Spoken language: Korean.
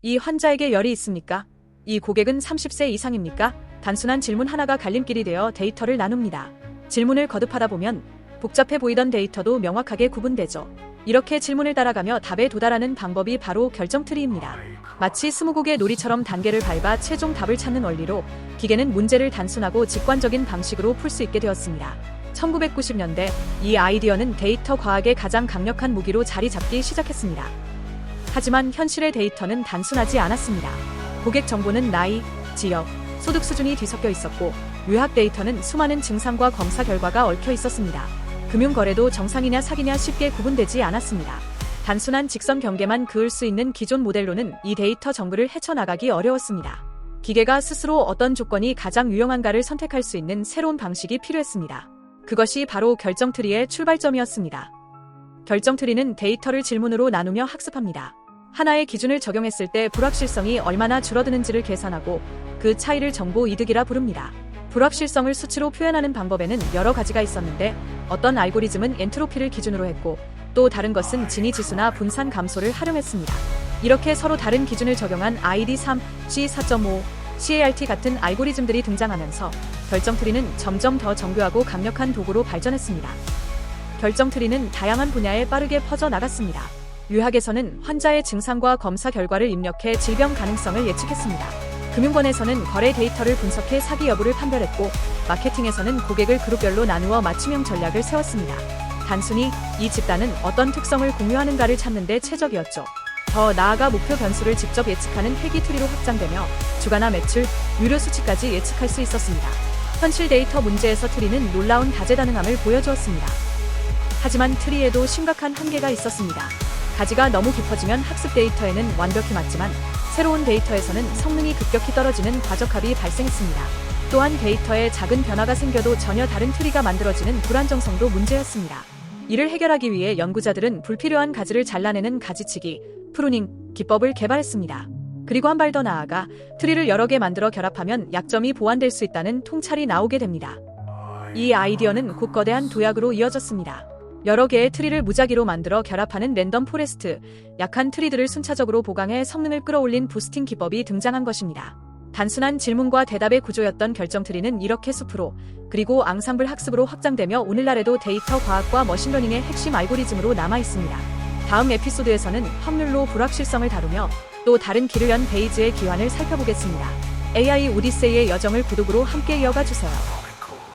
이 환자에게 열이 있습니까? 이 고객은 30세 이상입니까? 단순한 질문 하나가 갈림길이 되어 데이터를 나눕니다. 질문을 거듭하다 보면 복잡해 보이던 데이터도 명확하게 구분되죠. 이렇게 질문을 따라가며 답에 도달하는 방법이 바로 결정트리입니다. 마치 스무고개 놀이처럼 단계를 밟아 최종 답을 찾는 원리로 기계는 문제를 단순하고 직관적인 방식으로 풀 수 있게 되었습니다. 1990년대 이 아이디어는 데이터 과학의 가장 강력한 무기로 자리 잡기 시작했습니다. 하지만 현실의 데이터는 단순하지 않았습니다. 고객 정보는 나이, 지역, 소득 수준이 뒤섞여 있었고 유학 데이터는 수많은 증상과 검사 결과가 얽혀 있었습니다. 금융 거래도 정상이냐 사기냐 쉽게 구분되지 않았습니다. 단순한 직선 경계만 그을 수 있는 기존 모델로는 이 데이터 정보를 헤쳐나가기 어려웠습니다. 기계가 스스로 어떤 조건이 가장 유용한가를 선택할 수 있는 새로운 방식이 필요했습니다. 그것이 바로 결정 트리의 출발점이었습니다. 결정 트리는 데이터를 질문으로 나누며 학습합니다. 하나의 기준을 적용했을 때 불확실성이 얼마나 줄어드는지를 계산하고 그 차이를 정보 이득이라 부릅니다. 불확실성을 수치로 표현하는 방법에는 여러 가지가 있었는데 어떤 알고리즘은 엔트로피를 기준으로 했고 또 다른 것은 진위 지수나 분산 감소를 활용했습니다. 이렇게 서로 다른 기준을 적용한 ID3, C4.5, CART 같은 알고리즘들이 등장하면서 결정 트리는 점점 더 정교하고 강력한 도구로 발전했습니다. 결정 트리는 다양한 분야에 빠르게 퍼져 나갔습니다. 유학에서는 환자의 증상과 검사 결과를 입력해 질병 가능성을 예측했습니다. 금융권에서는 거래 데이터를 분석해 사기 여부를 판별했고, 마케팅에서는 고객을 그룹별로 나누어 맞춤형 전략을 세웠습니다. 단순히 이 집단은 어떤 특성을 공유하는가를 찾는 데 최적이었죠. 더 나아가 목표 변수를 직접 예측하는 회기 트리로 확장되며 주가나 매출, 유료 수치까지 예측할 수 있었습니다. 현실 데이터 문제에서 트리는 놀라운 다재다능함을 보여주었습니다. 하지만 트리에도 심각한 한계가 있었습니다. 가지가 너무 깊어지면 학습 데이터에는 완벽히 맞지만 새로운 데이터에서는 성능이 급격히 떨어지는 과적합이 발생했습니다. 또한 데이터에 작은 변화가 생겨도 전혀 다른 트리가 만들어지는 불안정성도 문제였습니다. 이를 해결하기 위해 연구자들은 불필요한 가지를 잘라내는 가지치기, 프루닝 기법을 개발했습니다. 그리고 한 발 더 나아가 트리를 여러 개 만들어 결합하면 약점이 보완될 수 있다는 통찰이 나오게 됩니다. 이 아이디어는 곧 거대한 도약으로 이어졌습니다. 여러 개의 트리를 무작위로 만들어 결합하는 랜덤 포레스트, 약한 트리들을 순차적으로 보강해 성능을 끌어올린 부스팅 기법이 등장한 것입니다. 단순한 질문과 대답의 구조였던 결정 트리는 이렇게 숲으로, 그리고 앙상블 학습으로 확장되며 오늘날에도 데이터 과학과 머신러닝의 핵심 알고리즘으로 남아 있습니다. 다음 에피소드에서는 확률로 불확실성을 다루며 또 다른 길을 연 베이즈의 기환을 살펴보겠습니다. AI 오디세이의 여정을 구독으로 함께 이어가 주세요.